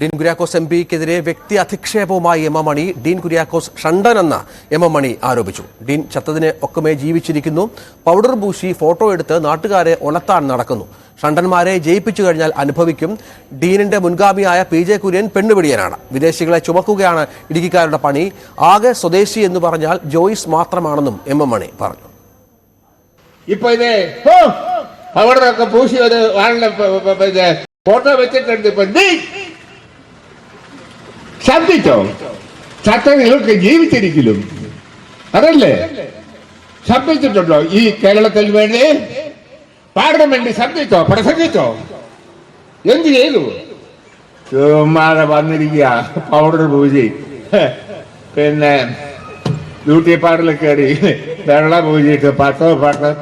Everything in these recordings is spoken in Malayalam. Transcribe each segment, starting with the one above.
ഡീൻ കുര്യാക്കോസ് എം പിക്കെതിരെ വ്യക്തി അധിക്ഷേപവുമായി M M Mani Dean Kuriakose ഷണ്ടനെന്ന് M M Mani ആരോപിച്ചു. ഡീൻ ചത്തതിനെ ഒക്കമേ ജീവിച്ചിരിക്കുന്നു. പൗഡർ പൂശി ഫോട്ടോ എടുത്ത് നാട്ടുകാരെ ഒലത്താൻ നടക്കുന്നു. ഷണ്ടന്മാരെ ജയിപ്പിച്ചു കഴിഞ്ഞാൽ അനുഭവിക്കും. ഡീനിന്റെ മുൻഗാമിയായ പി ജെ കുര്യൻ പെണ്ണുപിടിയനാണ്. വിദേശികളെ ചുമക്കുകയാണ് ഇടുക്കിക്കാരുടെ പണി. ആകെ സ്വദേശി എന്ന് പറഞ്ഞാൽ ജോയിസ് മാത്രമാണെന്നും എം എം മണി പറഞ്ഞു. ഇപ്പൊ ഇത് പൗഡറൊക്കെ പൂശി ഫോട്ടോ വെച്ചിട്ടുണ്ട് ഇപ്പൊ. ശബ്ദിച്ചോ? ചത്ത നിങ്ങൾക്ക് ജീവിച്ചിരിക്കലും. അതല്ലേ? ശബ്ദിച്ചിട്ടുണ്ടോ? ഈ കേരളത്തിൽ വേണ്ടി? പാർലമെന്റ് ശബ്ദിച്ചോ? പ്രസംഗിച്ചോ? എന്ത് ചെയ്തു? ചുമ്മാതെ വന്നിരിക്കുക. പൗഡർ പൂജി. പിന്നെ ബ്യൂട്ടി പാർലറിൽ കയറി വെള്ളം പൂജിയിട്ട് പട്ടോ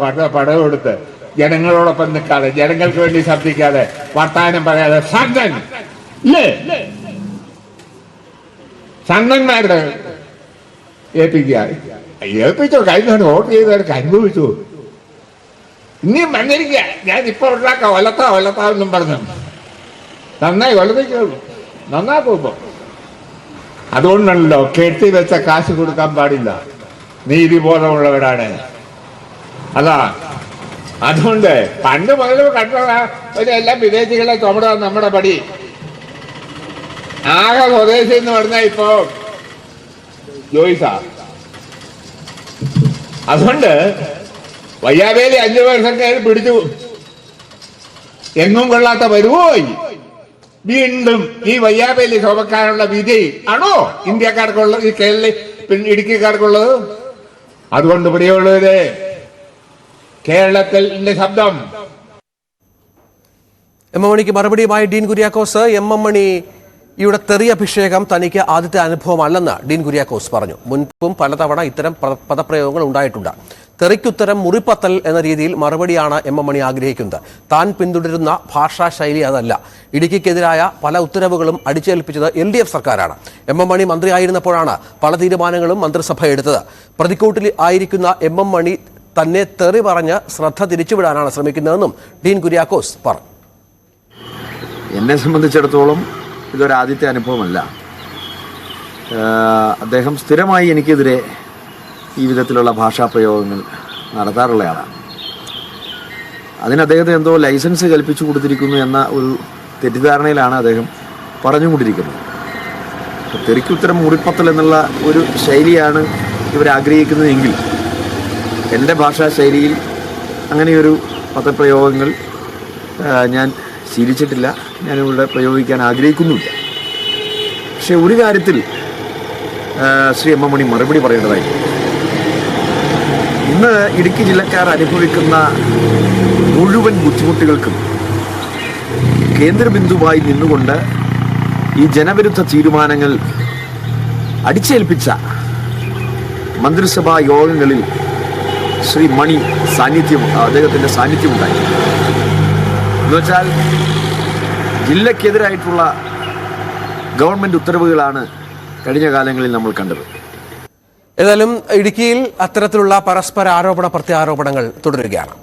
പട്ട പടം കൊടുത്ത് ജനങ്ങളോടൊപ്പം നിൽക്കാതെ ജനങ്ങൾക്ക് വേണ്ടി ശബ്ദിക്കാതെ വർത്താനം പറയാതെ. സംഘൻ ഇല്ലേ? സംഘന്മാരുടെ ഏൽപ്പിക്കുക. ഏൽപ്പിച്ചോ? കഴിഞ്ഞ വോട്ട് ചെയ്തവർക്ക് അനുഭവിച്ചു. ഇനിയും വന്നിരിക്കുക. ഞാൻ ഇപ്പൊ ഉണ്ടാക്കാം. ഒലത്താ ഒലത്താ എന്നും പറഞ്ഞു. നന്നായി ഒലത്തിക്കുള്ളൂ നന്നാക്കും ഇപ്പൊ അതുകൊണ്ടല്ലോ കെട്ടി വെച്ച കാശ് കൊടുക്കാൻ പാടില്ല. നീതിബോധമുള്ളവരാണ് അതാ. അതുകൊണ്ട് പണ്ട് മുതൽ കണ്ടതാ എല്ലാം വിദേശികളെ തൊമട നമ്മുടെ പടി. ആകെ സ്വദേശി എന്ന് പറഞ്ഞാൽ ഇപ്പോ ജോയിസാ. അതുകൊണ്ട് വയ്യാവേലി അഞ്ചു വർഷം കയറി പിടിച്ചു. എങ്ങും കൊള്ളാത്ത വരുവോയി. വീണ്ടും ഈ വയ്യാവേലി ശോഭക്കാരുള്ള വിധി ആണോ ഇന്ത്യക്കാർക്കുള്ളത് ഈ കേരള ഇടുക്കിക്കാർക്കുള്ളത്? അതുകൊണ്ട് പ്രിയമുള്ളവരെ കേരളത്തിന്റെ ശബ്ദം. എം എം മണിക്ക് മറുപടിയുമായി ഡീൻ കുര്യാക്കോസ്. എം എം മണി ഇവിടെ തെറി അഭിഷേകം തനിക്ക് ആദ്യത്തെ അനുഭവമല്ലെന്ന് ഡീൻ കുര്യാക്കോസ് പറഞ്ഞു. മുൻപും പലതവണ ഇത്തരം പദ- പദപ്രയോഗങ്ങൾ ഉണ്ടായിട്ടുണ്ട്. തെറിക്കുത്തരം മുറിപ്പത്തൽ എന്ന രീതിയിൽ മറുപടിയാണ് എം എം മണി ആഗ്രഹിക്കുന്നത്. താൻ പിന്തുടരുന്ന ഭാഷാ ശൈലി അതല്ല. ഇടുക്കിക്കെതിരായ പല ഉത്തരവുകളും അടിച്ചേൽപ്പിച്ചത് എൽ ഡി എഫ് സർക്കാരാണ്. എം എം മണി മന്ത്രിയായിരുന്നപ്പോഴാണ് പല തീരുമാനങ്ങളും മന്ത്രിസഭ എടുത്തത്. പ്രതിക്കൂട്ടിൽ ആയിരിക്കുന്ന എം എം മണി തന്നെ തെറി പറഞ്ഞ് ശ്രദ്ധ തിരിച്ചുവിടാനാണ് ശ്രമിക്കുന്നതെന്നും ഡീൻ കുര്യാക്കോസ് പറഞ്ഞു. എന്നെ സംബന്ധിച്ചിടത്തോളം ഇതൊരാദ്യത്തെ അനുഭവമല്ല. അദ്ദേഹം സ്ഥിരമായി എനിക്കെതിരെ ഈ വിധത്തിലുള്ള ഭാഷാപ്രയോഗങ്ങൾ നടത്താറുള്ളയാളാണ് അതിന് അദ്ദേഹത്തെ എന്തോ ലൈസൻസ് കൽപ്പിച്ചു കൊടുത്തിരിക്കുന്നു എന്ന ഒരു തെറ്റിദ്ധാരണയിലാണ് അദ്ദേഹം പറഞ്ഞുകൊണ്ടിരിക്കുന്നത്. തെറിക്കുത്തരം മുറിപ്പത്തൽ എന്നുള്ള ഒരു ശൈലിയാണ് ഇവർ ആഗ്രഹിക്കുന്നതെങ്കിൽ എന്റെ ഭാഷാശൈലിയിൽ അങ്ങനെയൊരു പദപ്രയോഗങ്ങൾ ഞാൻ ശീലിച്ചിട്ടില്ല. ഞാനിവിടെ പ്രയോഗിക്കാൻ ആഗ്രഹിക്കുന്നുമില്ല. പക്ഷേ ഒരു കാര്യത്തിൽ ശ്രീ എം എം മണി മറുപടി പറയേണ്ടതായി. ഇന്ന് ഇടുക്കി ജില്ലക്കാർ അനുഭവിക്കുന്ന മുഴുവൻ ബുദ്ധിമുട്ടുകൾക്കും കേന്ദ്രബിന്ദുവായി നിന്നുകൊണ്ട് ഈ ജനവിരുദ്ധ തീരുമാനങ്ങൾ അടിച്ചേൽപ്പിച്ച മന്ത്രിസഭാ യോഗങ്ങളിൽ ശ്രീ മണി സാന്നിധ്യം അദ്ദേഹത്തിന്റെ സാന്നിധ്യമുണ്ടായി. എന്നുവെച്ചാൽ ജില്ലക്കെതിരായിട്ടുള്ള ഗവൺമെന്റ് ഉത്തരവുകളാണ് കഴിഞ്ഞ കാലങ്ങളിൽ നമ്മൾ കണ്ടത്. ഏതായാലും ഇടുക്കിയിൽ അത്തരത്തിലുള്ള പരസ്പര ആരോപണ പ്രത്യാരോപണങ്ങൾ തുടരുകയാണ്.